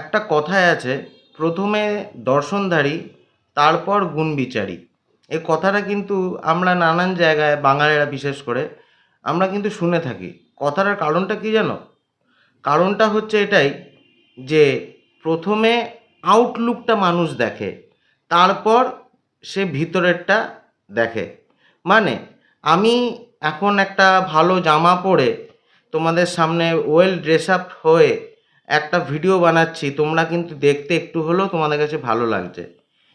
একটা কথায় আছে, প্রথমে দর্শনধারী, তারপর গুণবিচারী। এই কথাটা কিন্তু আমরা নানান জায়গায় বাঙালিরা বিশেষ করে, আমরা কিন্তু শুনে থাকি। কথাটার কারণটা কি জানো? কারণটা হচ্ছে এটাই যে, প্রথমে আউটলুকটা মানুষ দেখে, তারপর সে ভিতরেরটা দেখে। মানে আমি এখন একটা ভালো জামা পরে তোমাদের সামনে ওয়েল ড্রেস আপ হয়ে একটা ভিডিও বানাচ্ছি, তোমরা কিন্তু দেখতে একটু হলেও তোমাদের কাছে ভালো লাগছে।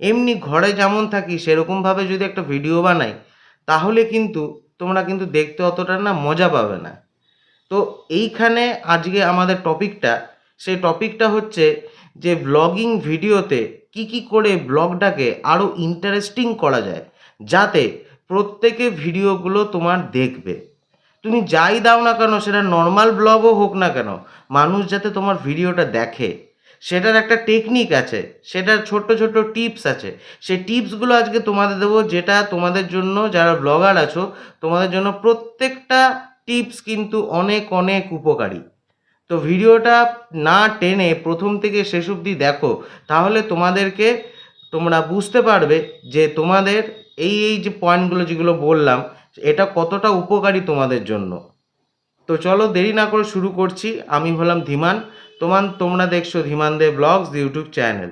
এমনি ঘরে যেমন থাকি সেরকমভাবে যদি একটা ভিডিও বানাই, তাহলে কিন্তু তোমরা কিন্তু দেখতে অতটা না মজা পাবে না। তো এইখানে আজকে আমাদের টপিকটা, সেই টপিকটা হচ্ছে যে ব্লগিং ভিডিওতে কি কি করে ব্লগটাকে আরও ইন্টারেস্টিং করা যায়, যাতে প্রত্যেকে ভিডিওগুলো তোমার দেখবে। তুমি যাই দাও না কেন, সেটা নর্মাল ব্লগও হোক না কেন, মানুষ যাতে তোমার ভিডিওটা দেখে। সেটার একটা টেকনিক আছে, সেটার ছোট্ট ছোট্ট টিপস আছে। সেই টিপসগুলো আজকে তোমাদের দেবো, যেটা তোমাদের জন্য, যারা ব্লগার আছো, তোমাদের জন্য প্রত্যেকটা টিপস কিন্তু অনেক অনেক উপকারী। তো ভিডিওটা না টেনে প্রথম থেকে শেষ অবধি দেখো, তাহলে তোমাদেরকে তোমরা বুঝতে পারবে যে তোমাদের এই এই যে পয়েন্টগুলো যেগুলো বললাম এটা কতটা উপকারী তোমাদের জন্য? তো চলো দেরি না করে শুরু করছি। আমি হলাম ধীমান। তোমার তোমরা দেখছ Dhiman the vlogs YouTube channel.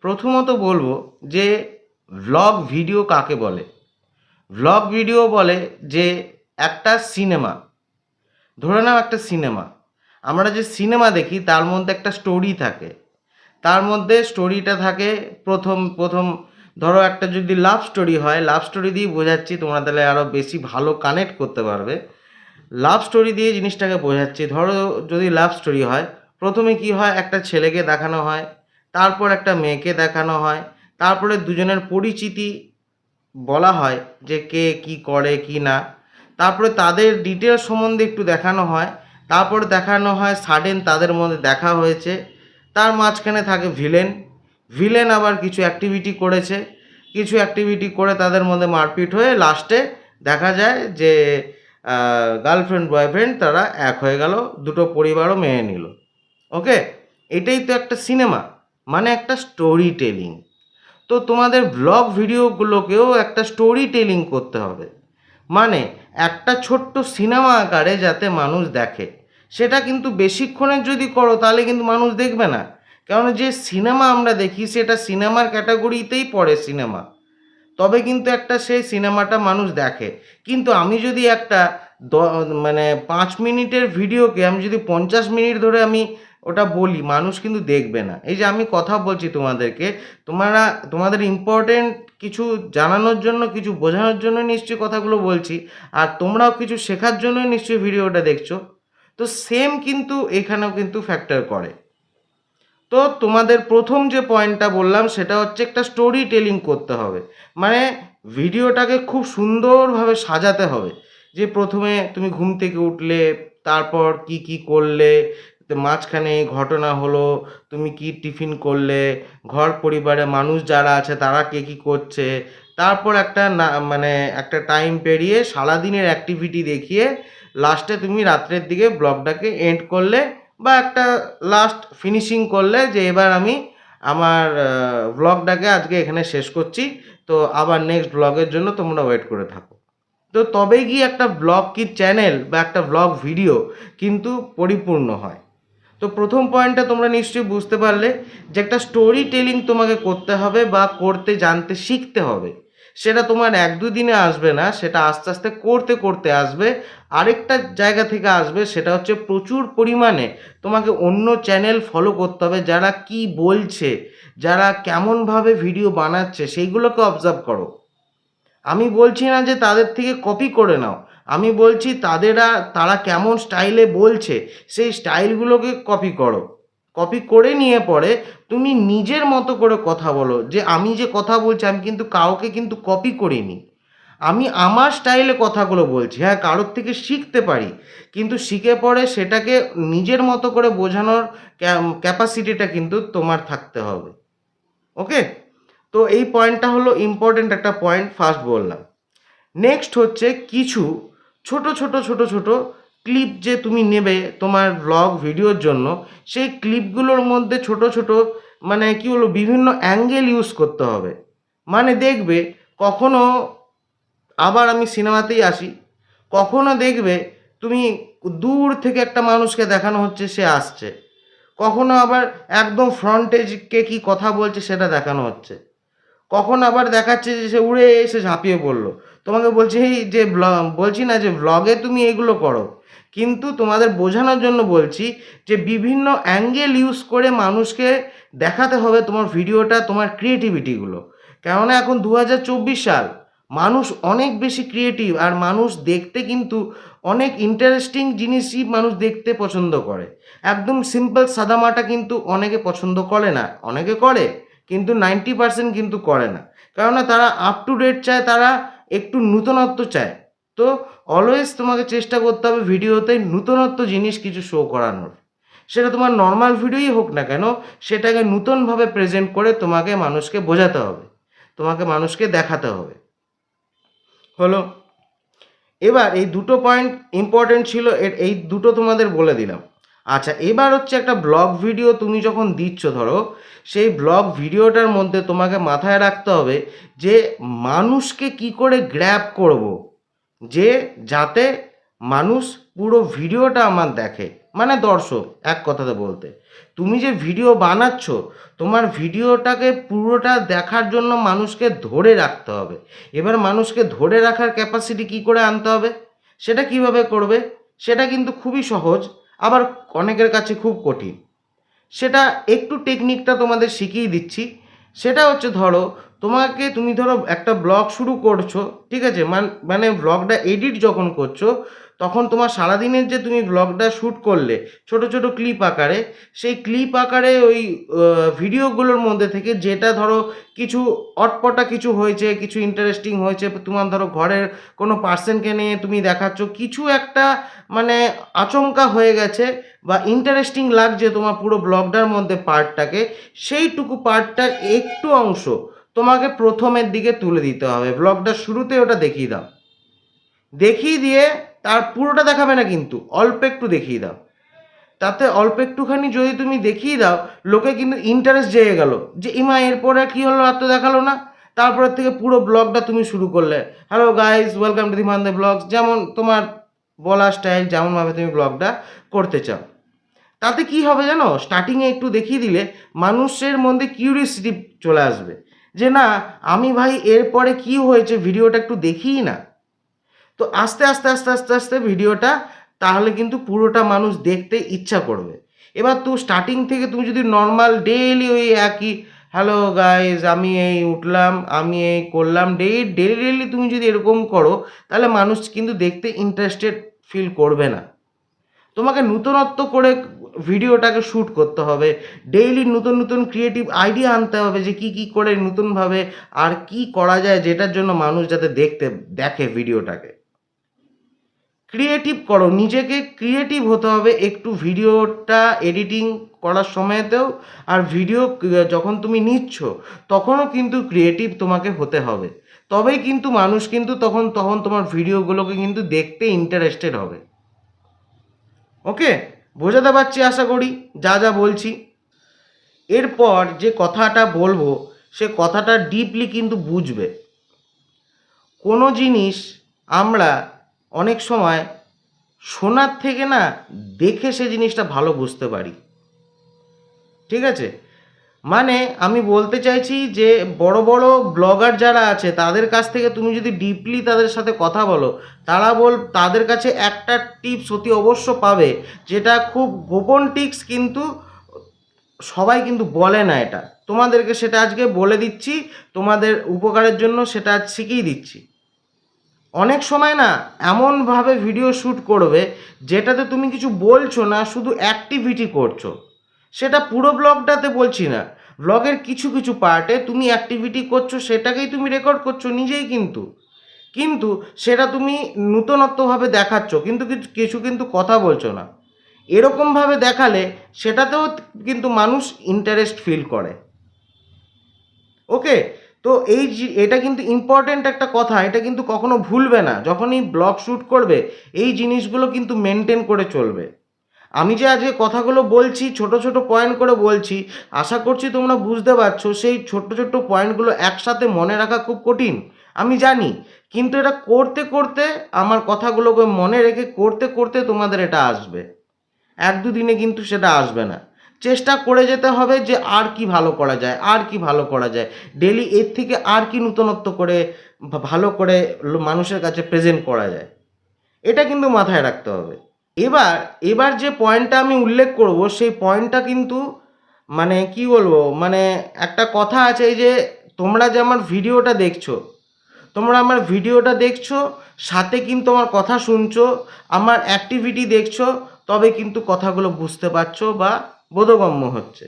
প্রথমত বলব যে ভ্লগ ভিডিও কাকে বলে? ভ্লগ ভিডিও বলে যে, একটা সিনেমা ধরে নাও একটা সিনেমা আমরা যে সিনেমা দেখি, তার মধ্যে একটা স্টোরি থাকে। তার মধ্যে স্টোরিটা থাকে প্রথম প্রথম ধরো একটা যদি লাভ স্টোরি হয় লাভ স্টোরি দিয়ে বোঝাচ্ছি, তোমরা তাহলে আরও বেশি ভালো কানেক্ট করতে পারবে। লাভ স্টোরি দিয়ে জিনিসটাকে বোঝাচ্ছি। ধরো যদি লাভ স্টোরি হয়, প্রথমে কি হয়, একটা ছেলেকে দেখানো হয়, তারপর একটা মেয়েকে দেখানো হয়, তারপরে দুজনের পরিচিতি বলা হয় যে কে কি করে, কি না। তারপরে তাদের ডিটেল সম্বন্ধে একটু দেখানো হয়, তারপর দেখানো হয় সাডেন তাদের মধ্যে দেখা হয়েছে, তার মাঝখানে থাকে ভিলেন ভিলেন আবার কিছু অ্যাক্টিভিটি করেছে। কিছু অ্যাক্টিভিটি করে তাদের মধ্যে মারপিট হয়ে লাস্টে দেখা যায় যে গার্লফ্রেন্ড বয়ফ্রেন্ড তারা এক হয়ে গেল, দুটো পরিবারও মেনে নিল। ওকে এটাই তো একটা সিনেমা মানে একটা স্টোরি টেলিং তো তোমাদের ব্লগ ভিডিওগুলোকেও একটা স্টোরি টেলিং করতে হবে। মানে একটা ছোট্ট সিনেমা আকারে যাতে মানুষ দেখে। সেটা কিন্তু বেশিক্ষণের যদি করো, তাহলে কিন্তু মানুষ দেখবে না। কারণ যে সিনেমা আমরা দেখি, সেটা সিনেমার ক্যাটাগরিতেই পড়ে সিনেমা। তবে কিন্তু একটা সেই সিনেমাটা মানুষ দেখে। কিন্তু আমি যদি একটা মানে পাঁচ মিনিটের ভিডিওকে আমি যদি পঞ্চাশ মিনিট ধরে আমি ওটা বলি, মানুষ কিন্তু দেখবে না। এই যে আমি কথা বলছি তোমাদেরকে, তোমরা, তোমাদের ইম্পর্টেন্ট কিছু জানানোর জন্য, কিছু বোঝানোর জন্য নিশ্চয়ই কথাগুলো বলছি, আর তোমরাও কিছু শেখার জন্য নিশ্চয়ই ভিডিওটা দেখছ। তো সেম কিন্তু এখানেও কিন্তু ফ্যাক্টর করে। তো তোমাদের প্রথম যে পয়েন্টটা বললাম, সেটা হচ্ছে একটা স্টোরি টেলিং করতে হবে। মানে ভিডিওটাকে খুব সুন্দরভাবে সাজাতে হবে। যে প্রথমে তুমি ঘুম থেকে উঠলে, তারপর কি কি করলে, মাঝখানে ঘটনা হলো, তুমি কি টিফিন করলে, ঘর পরিবারে মানুষ যারা আছে, তারা কে কী করছে, তারপর একটা না মানে একটা টাইম পেরিয়ে সারাদিনের অ্যাক্টিভিটি দেখিয়ে লাস্টে তুমি রাত্রের দিকে ব্লগটাকে এন্ড করলে বা একটা লাস্ট ফিনিশিং করলে যে এবার আমি আমার ব্লগটাকে আজকে এখানে শেষ করছি। তো আবার নেক্সট ব্লগের জন্য তোমরা ওয়েট করে থাকো। তো তবেই গিয়ে একটা ব্লগ কি চ্যানেল বা একটা ব্লগ ভিডিও কিন্তু পরিপূর্ণ হয়। তো প্রথম পয়েন্টটা তোমরা নিশ্চয়ই বুঝতে পারলে যে একটা স্টোরি টেলিং তোমাকে করতে হবে বা করতে, জানতে, শিখতে হবে। সেটা তোমার এক দুদিনে আসবে না, সেটা আস্তে আস্তে করতে করতে আসবে। আরেকটা জায়গা থেকে আসবে, সেটা হচ্ছে প্রচুর পরিমাণে তোমাকে অন্য চ্যানেল ফলো করতে হবে যারা কি বলছে, যারা কেমনভাবে ভিডিও বানাচ্ছে, সেইগুলোকে অবজার্ভ করো। আমি বলছি না যে তাদের থেকে কপি করে নাও, আমি বলছি তাদেরা, তারা কেমন স্টাইলে বলছে, সেই স্টাইলগুলোকে কপি করো। কপি করে নিয়ে পরে তুমি নিজের মতো করে কথা বলো, যে আমি যে কথা বলছি, আমি কিন্তু কাউকে কিন্তু কপি করিনি। আমি আমার স্টাইলে কথাগুলো বলছি হ্যাঁ কারোর থেকে শিখতে পারি, কিন্তু শিখে পরে সেটাকে নিজের মতো করে বোঝানোর ক্যাপাসিটিটা কিন্তু তোমার থাকতে হবে। ওকে তো এই পয়েন্টটা হলো ইম্পর্টেন্ট একটা পয়েন্ট ফার্স্ট বললাম। নেক্সট হচ্ছে কিছু ছোট ছোট ছোট ছোট ক্লিপ যে তুমি নেবে তোমার ব্লগ ভিডিওর জন্য, সেই ক্লিপগুলোর মধ্যে ছোট ছোট মানে কি হলো বিভিন্ন অ্যাঙ্গেল ইউজ করতে হবে। মানে দেখবে কখনো আবার আমি সিনেমাতেই আসি। কখনো দেখবে তুমি দূর থেকে একটা মানুষকে দেখানো হচ্ছে, সে আসছে। কখনো আবার একদম ফ্রন্টে কে কি কথা বলছে, সেটা দেখানো হচ্ছে। কখন আবার দেখাচ্ছে যে সে উড়ে এসে ঝাঁপিয়ে পড়ল। তোমাকে বলছি এই যে বলছি না যে ব্লগে তুমি এগুলো করো। কিন্তু তোমাদের বোঝানোর জন্য বলছি যে বিভিন্ন অ্যাঙ্গেল ইউজ করে মানুষকে দেখাতে হবে তোমার ভিডিওটা তোমার ক্রিয়েটিভিটিগুলো কেননা এখন দু হাজার চব্বিশ সাল। মানুষ অনেক বেশি ক্রিয়েটিভ আর মানুষ দেখতে কিন্তু অনেক ইন্টারেস্টিং জিনিসই মানুষ দেখতে পছন্দ করে। একদম সিম্পল সাদামাটা কিন্তু অনেকে পছন্দ করে না, অনেকে করে, কিন্তু নাইনটি পার্সেন্ট কিন্তু করে না। কেননা তারা আপ টু ডেট চায়, তারা একটু নূতনত্ব চায়। তো অলওয়েজ তোমাকে চেষ্টা করতে হবে ভিডিওতে নূতনত্ব জিনিস কিছু শো করানোর। সেটা তোমার নর্মাল ভিডিওই হোক না কেন, সেটাকে নূতনভাবে প্রেজেন্ট করে তোমাকে মানুষকে বোঝাতে হবে, তোমাকে মানুষকে দেখাতে হবে। হলো। এবার এই দুটো পয়েন্ট ইম্পর্টেন্ট ছিল এই দুটো তোমাদের বলে দিলাম। আচ্ছা এবার হচ্ছে একটা ব্লগ ভিডিও তুমি যখন দিচ্ছ, ধরো, সেই ব্লগ ভিডিওটার মধ্যে তোমাকে মাথায় রাখতে হবে যে মানুষকে কি করে গ্র্যাব করব, যে যাতে মানুষ পুরো ভিডিওটা আমার দেখে। মানে দর্শক, এক কথাতে বলতে। তুমি যে ভিডিও বানাচ্ছ, তোমার ভিডিওটাকে পুরোটা দেখার জন্য মানুষকে ধরে রাখতে হবে। এবার মানুষকে ধরে রাখার ক্যাপাসিটি কি করে আনতে হবে? সেটা কীভাবে করবে? সেটা কিন্তু খুবই সহজ, আবার অনেকের কাছে খুব কঠিন। সেটা একটু টেকনিকটা তোমাদের শিখিয়ে দিচ্ছি। সেটা হচ্ছে ধরো, তোমাকে তুমি ধরো একটা ব্লগ শুরু করছ, ঠিক আছে? মান ব্লগটা এডিট যখন করছ তখন তোমার সারাদিনের যে তুমি ব্লগটা শ্যুট করলে, ছোট ছোট ক্লিপ আকারে, সেই ক্লিপ আকারে ওই ভিডিওগুলোর মধ্যে থেকে যেটা ধরো কিছু অটপটা কিছু হয়েছে, কিছু ইন্টারেস্টিং হয়েছে, তোমার ধরো ঘরের কোনো পার্সনকে নিয়ে তুমি দেখাচ্ছ, কিছু একটা মানে আচমকা হয়ে গেছে বা ইন্টারেস্টিং লাগছে তোমার পুরো ব্লগটার মধ্যে পার্টটাকে সেইটুকু পার্টটার একটু অংশ তোমাকে প্রথমের দিকে তুলে দিতে হবে। ব্লগটার শুরুতে ওটা দেখিয়ে দাও। দেখিয়ে দিয়ে তার পুরোটা দেখাবে না কিন্তু, অল্প একটু দেখিয়ে দাও। তাতে অল্প একটুখানি যদি তুমি দেখিয়ে দাও, লোকে কিন্তু ইন্টারেস্ট জেগে গেল যে, ইমা, এরপরে কি হলো? আর তো দেখাল না। তারপরে থেকে পুরো ব্লগটা তুমি শুরু করলে। Hello guys welcome to the মান্দে vlogs যেমন তোমার বলা স্টাইল যেমনভাবে তুমি ব্লগটা করতে চাও। তাতে কি হবে জানো? স্টার্টিংয়ে একটু দেখিয়ে দিলে মানুষের মধ্যে কিউরিয়াসিটি চলে আসবে। যে, না, আমি ভাই, এরপরে কি হয়েছে? ভিডিওটা একটু দেখিই না। তো আস্তে আস্তে আস্তে আস্তে আস্তে ভিডিওটা, তাহলে কিন্তু পুরোটা মানুষ দেখতে ইচ্ছা করবে। এবার তো স্টার্টিং থেকে তুমি যদি নর্মাল ডেইলি ওই একই হ্যালো গাইজ আমি এই উঠলাম, আমি এই করলাম ডেই ডেলি ডেলি তুমি যদি এরকম করো, তাহলে মানুষ কিন্তু দেখতে ইন্টারেস্টেড ফিল করবে না। তোমাকে নূতনত্ব করে ভিডিওটাকে শ্যুট করতে হবে। ডেইলি নতুন নতুন ক্রিয়েটিভ আইডিয়া আনতে হবে যে কি কি করে নতুনভাবে আর কি করা যায়, যেটার জন্য মানুষ যাতে দেখতে, দেখে ভিডিওটাকে। ক্রিয়েটিভ করো। নিজেকে ক্রিয়েটিভ হতে হবে। একটু ভিডিওটা এডিটিং করার সময়তেও আর ভিডিও যখন তুমি নিচ্ছ, তখনও কিন্তু ক্রিয়েটিভ তোমাকে হতে হবে। তবেই কিন্তু মানুষ কিন্তু তখন তখন তোমার ভিডিওগুলোকে কিন্তু দেখতে ইন্টারেস্টেড হবে। ওকে? বোঝাতে পারছি আশা করি? যা যা বলছি। এরপর যে কথাটা বলব, সে কথাটা ডিপলি কিন্তু বুঝবে। কোনো জিনিস আমরা অনেক সময় শোনার থেকে না দেখে সে জিনিসটা ভালো বুঝতে পারি। ঠিক আছে? মানে আমি বলতে চাইছি যে বড় বড় ব্লগার যারা আছে, তাদের কাছ থেকে তুমি যদি ডিপলি তাদের সাথে কথা বলো, তারা বল, তাদের কাছে একটা টিপস অতি অবশ্য পাবে, যেটা খুব গোপন টিপস কিন্তু সবাই কিন্তু বলে না এটা। তোমাদেরকে সেটা আজকে বলে দিচ্ছি, তোমাদের উপকারের জন্য সেটা শিখিয়ে দিচ্ছি। অনেক সময় না এমনভাবে ভিডিও শ্যুট করবে যেটাতে তুমি কিছু বলছো না, শুধু অ্যাক্টিভিটি করছ। সেটা পুরো ব্লগটাতে বলছি না। ব্লগের কিছু কিছু পার্টে তুমি অ্যাক্টিভিটি করছ, সেটাকেই তুমি রেকর্ড করছ নিজেই কিন্তু। কিন্তু সেটা তুমি নূতনত্বভাবে দেখাচ্ছ, কিন্তু কিছু কিন্তু কথা বলছো না। এরকমভাবে দেখালে সেটাতেও কিন্তু মানুষ ইন্টারেস্ট ফিল করে। ওকে তো এই এটা কিন্তু ইম্পর্ট্যান্ট একটা কথা, এটা কিন্তু কখনো ভুলবে না। যখনই ব্লগ শ্যুট করবে, এই জিনিসগুলো কিন্তু মেনটেন করে চলবে। আমি যে আজকে কথাগুলো বলছি, ছোট ছোট পয়েন্ট করে বলছি, আশা করছি তোমরা বুঝতে পারছ, সেই ছোট্ট ছোট্ট পয়েন্টগুলো একসাথে মনে রাখা খুব কঠিন। আমি জানি, কিন্তু এটা করতে করতে আমার কথাগুলোকে মনে রেখে করতে করতে তোমাদের এটা আসবে। এক দুদিনে কিন্তু সেটা আসবে না। চেষ্টা করে যেতে হবে যে আর কি ভালো করা যায়, আর কি ভালো করা যায়। ডেলি এর থেকে আর কি নূতনত্ব করে ভালো করে মানুষের কাছে প্রেজেন্ট করা যায়। এটা কিন্তু মাথায় রাখতে হবে। এবার এবার যে পয়েন্টটা আমি উল্লেখ করব, সেই পয়েন্টটা কিন্তু মানে কি বলব মানে একটা কথা আছে যে, তোমরা যে আমার ভিডিওটা দেখছ, তোমরা আমার ভিডিওটা দেখছ, সাথে কিন্তু আমার কথা শুনছো, আমার অ্যাক্টিভিটি দেখছ, তবে কিন্তু কথাগুলো বুঝতে পারছ বা বোধগম্য হচ্ছে।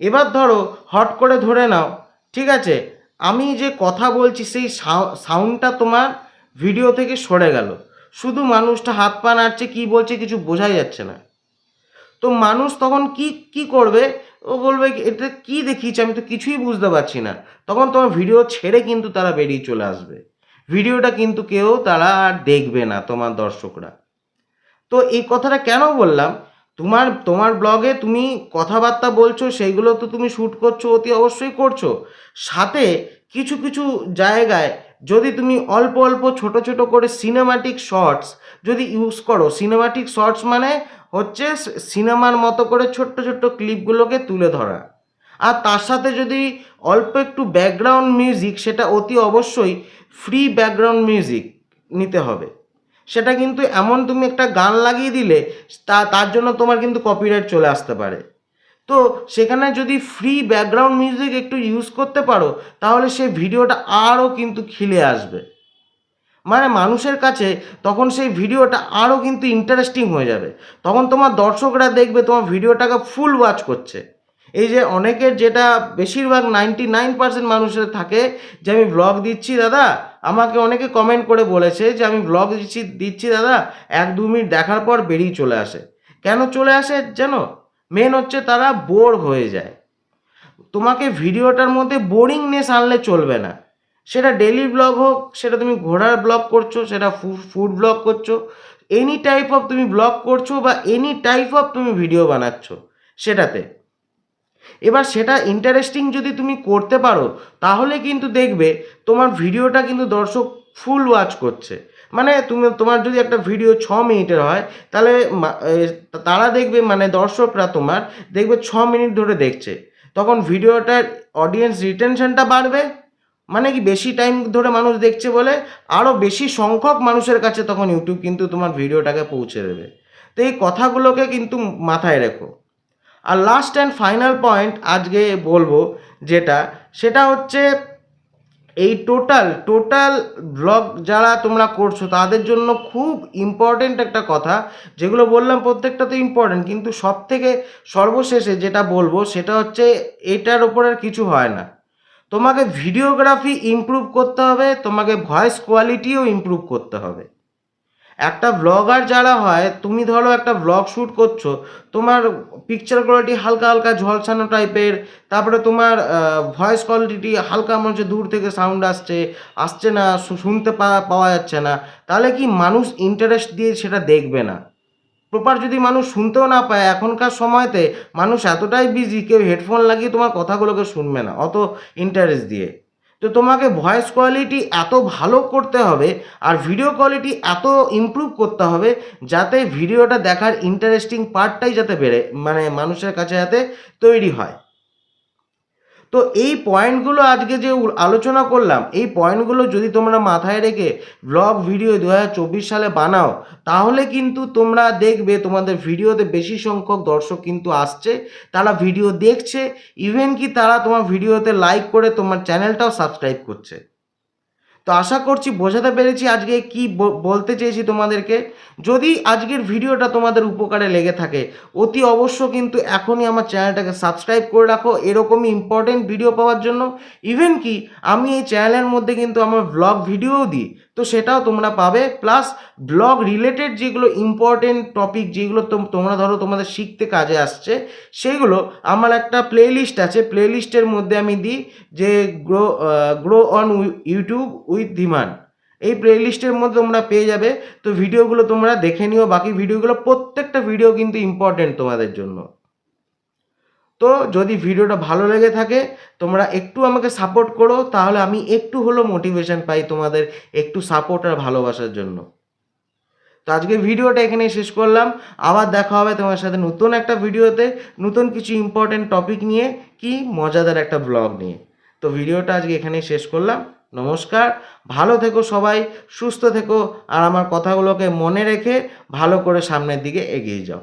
এবার ধরো, হট করে ধরে নাও, ঠিক আছে? আমি যে কথা বলছি, সেই সাউন্ডটা তোমার ভিডিও থেকে সরে গেল। শুধু মানুষটা হাত পা নাড়ছে, কী বলছে কিছু বোঝাই যাচ্ছে না। তো মানুষ তখন কি কি করবে? ও বলবে এটা কি দেখিয়েছে? আমি তো কিছুই বুঝতে পারছি না। তখন তোমার ভিডিও ছেড়ে কিন্তু তারা বেরিয়ে চলে আসবে। ভিডিওটা কিন্তু কেউ তারা আর দেখবে না, তোমার দর্শকরা। তো এই কথাটা কেন বললাম? তোমার তোমার ব্লগে তুমি কথাবার্তা বলছো, সেইগুলো তো তুমি শ্যুট করছ, অতি অবশ্যই করছ। সাথে কিছু কিছু জায়গায় যদি তুমি অল্প অল্প, ছোট ছোট করে সিনেমাটিক শর্টস যদি ইউজ করো সিনেমাটিক শর্টস মানে হচ্ছে সিনেমার মতো করে ছোট্ট ছোট্ট ক্লিপগুলোকে তুলে ধরা। আর তার সাথে যদি অল্প একটু ব্যাকগ্রাউন্ড মিউজিক সেটা অতি অবশ্যই ফ্রি ব্যাকগ্রাউন্ড মিউজিক নিতে হবে। সেটা কিন্তু এমন তুমি একটা গান লাগিয়ে দিলে, তা, তার জন্য তোমার কিন্তু কপিরাইট চলে আসতে পারে। তো সেখানে যদি ফ্রি ব্যাকগ্রাউন্ড মিউজিক একটু ইউজ করতে পারো, তাহলে সেই ভিডিওটা আরও কিন্তু খিলে আসবে। মানে মানুষের কাছে তখন সেই ভিডিওটা আরও কিন্তু ইন্টারেস্টিং হয়ে যাবে। তখন তোমার দর্শকরা দেখবে তোমার ভিডিওটাকে ফুল ওয়াচ করছে। এই যে অনেকের যেটা বেশিরভাগ নাইনটি নাইন পার্সেন্ট মানুষের থাকে যে, আমি ব্লগ দিচ্ছি দাদা। আমাকে অনেকে কমেন্ট করে বলেছে যে, আমি ব্লগ দিচ্ছি দিচ্ছি দাদা। এক দু মিনিট দেখার পর বেরিয়ে চলে আসে। কেন চলে আসে জানো মেন হচ্ছে তারা বোর হয়ে যায়। তোমাকে ভিডিওটার মধ্যে বোরিংনেস আনলে চলবে না। সেটা ডেলি ব্লগ হোক, সেটা তুমি ঘোড়ার ব্লগ করছ, সেটা ফুড ব্লগ করছ এনি টাইপ অফ তুমি ব্লগ করছ বা এনি টাইপ অফ তুমি ভিডিও বানাচ্ছ, সেটাতে। এবার সেটা ইন্টারেস্টিং যদি তুমি করতে পারো, তাহলে কিন্তু দেখবে তোমার ভিডিওটা কিন্তু দর্শক ফুল ওয়াচ করছে। মানে তুমি, তোমার যদি একটা ভিডিও ছ মিনিটের হয়, তাহলে তারা দেখবে মানে দর্শকরা তোমার দেখবে ছ মিনিট ধরে দেখছে। তখন ভিডিওটার অডিয়েন্স রিটেনশনটা বাড়বে। মানে কি বেশি টাইম ধরে মানুষ দেখছে বলে আরও বেশি সংখ্যক মানুষের কাছে তখন ইউটিউব কিন্তু তোমার ভিডিওটাকে পৌঁছে দেবে। তো এই কথাগুলোকে কিন্তু মাথায় রেখো। আর লাস্ট অ্যান্ড ফাইনাল পয়েন্ট আজকে বলব যেটা, সেটা হচ্ছে এই টোটাল টোটাল ব্লগ যারা তোমরা করছ, তাদের জন্য খুব ইম্পর্টেন্ট একটা কথা, যেগুলো বললাম প্রত্যেকটা তো ইম্পর্টেন্ট কিন্তু সব থেকে সর্বশেষে যেটা বলব সেটা হচ্ছে এটার ওপর আর কিছু হয় না। তোমাকে ভিডিওগ্রাফি ইমপ্রুভ করতে হবে, তোমাকে ভয়েস কোয়ালিটিও ইমপ্রুভ করতে হবে। একটা ব্লগার যারা হয়, তুমি ধরো একটা ব্লগ শ্যুট করছ, তোমার পিকচার কোয়ালিটি হালকা হালকা ঝলসানো টাইপের তারপরে তোমার ভয়েস কোয়ালিটি হালকা মনে হচ্ছে দূর থেকে সাউন্ড আসছে আসছে না শুনতে পাওয়া যাচ্ছে না, তাহলে কি মানুষ ইন্টারেস্ট দিয়ে সেটা দেখবে না? প্রপার যদি মানুষ শুনতেও না পায়, এখনকার সময়তে মানুষ এতটাই বিজি কেউ হেডফোন লাগিয়ে তোমার কথাগুলোকে শুনবে না, অত ইন্টারেস্ট দিয়ে। তো তোমাকে ভয়েস কোয়ালিটি এত ভালো করতে হবে আর ভিডিও কোয়ালিটি এত ইম্প্রুভ করতে হবে যাতে ভিডিওটা দেখার ইন্টারেস্টিং পার্টটাই যাতে বেড়ে মানে মানুষের কাছে যাতে তৈরি হয়। তো এই পয়েন্টগুলো আজকে যে আলোচনা করলাম, এই পয়েন্টগুলো যদি তোমরা মাথায় রেখে ব্লগ ভিডিও দু হাজার চব্বিশ সালে বানাও, তাহলে কিন্তু তোমরা দেখবে তোমাদের ভিডিওতে বেশি সংখ্যক দর্শক কিন্তু আসছে, তারা ভিডিও দেখছে ইভেন কি তারা তোমার ভিডিওতে লাইক করে তোমার চ্যানেলটাও সাবস্ক্রাইব করছে। তো আশা করছি বোঝাতে পেরেছি আজকে কি বলতে চেয়েছি তোমাদেরকে। যদি আজকের ভিডিওটা তোমাদের উপকারে লেগে থাকে, অতি অবশ্য কিন্তু এখনই আমার চ্যানেলটাকে সাবস্ক্রাইব করে রাখো। এরকমই ইম্পর্টেন্ট ভিডিও পাওয়ার জন্য। ইভেন কি, আমি এই চ্যানেলের মধ্যে কিন্তু আমার ব্লগ ভিডিও দিই। তো সেটাও তোমরা পাবে। প্লাস ব্লগ রিলেটেড যেগুলো ইম্পর্টেন্ট টপিক যেগুলো তোম- তোমরা ধরো তোমাদের শিখতে কাজে আসছে, সেগুলো আমার একটা প্লে লিস্ট আছে। প্লে লিস্টের মধ্যে আমি দিই যে grow grow on YouTube with Dhiman এই প্লে লিস্টের মধ্যে তোমরা পেয়ে যাবে। তো ভিডিওগুলো তোমরা দেখে নিও। বাকি ভিডিওগুলো প্রত্যেকটা ভিডিও কিন্তু ইম্পর্টেন্ট তোমাদের জন্য। তো যদি ভিডিওটা ভালো লেগে থাকে, তোমরা একটু আমাকে সাপোর্ট করো, তাহলে আমি একটু হলেও মোটিভেশন পাই তোমাদের একটু সাপোর্ট আর ভালোবাসার জন্য। তো আজকে ভিডিওটা এখানেই শেষ করলাম। আবার দেখা হবে তোমার সাথে নতুন একটা ভিডিওতে, নতুন কিছু ইম্পর্টেন্ট টপিক নিয়ে কি মজাদার একটা ব্লগ নিয়ে। তো ভিডিওটা আজকে এখানেই শেষ করলাম। নমস্কার, ভালো থেকো সবাই, সুস্থ থেকো, আর আমার কথাগুলোকে মনে রেখে ভালো করে সামনের দিকে এগিয়ে যাও।